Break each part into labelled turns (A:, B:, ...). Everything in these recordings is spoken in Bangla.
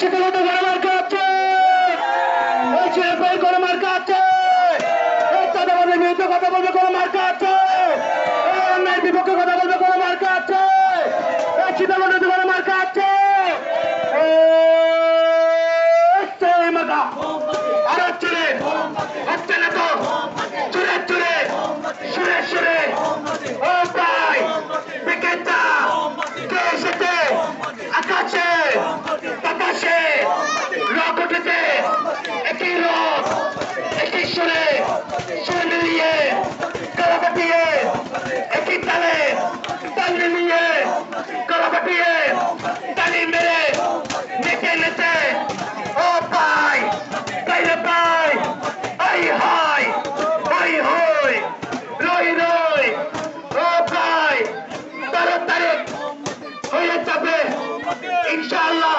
A: শিক্ষাগত গণমার্কা আছে। এই শিল্পের গণমার্কা আছে? এই চাঁদাবাদের বিরুদ্ধে কথা বলবে গণমার্কা আছে? এই অন্যায়ের বিপক্ষে কথা বলবে গণমার্কা আছে? এই সীতাগত গণমার্কা আছে? আরও চুরে, হচ্ছে না তো? চুরে চুরে সুরে সুরে ও ভাই বিকেতা কে এসেছে? আকাশে। সুরে সুরে মিলিয়ে, গলা কাটিয়ে একই তালে তাল মিলিয়ে, গলা কাটিয়ে তালি মেরে নেচে নেচে, ও পাই কাইলে পাই, আই হাই, আই হই, রই রই, ও পাই তারক তারিখ হয়ে যাবে, ইনশাআল্লাহ।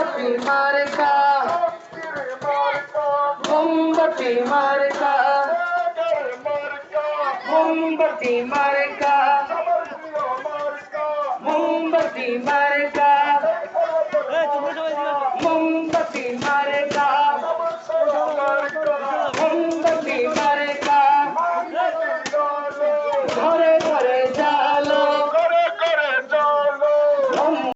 A: মোমবাতি মার্কা মোমবাতি মার্কা মোমবাতি মার্কা মোমবাতি মার্কা মোমবাতি মার্কা মোমবাতি মার্কা ঘর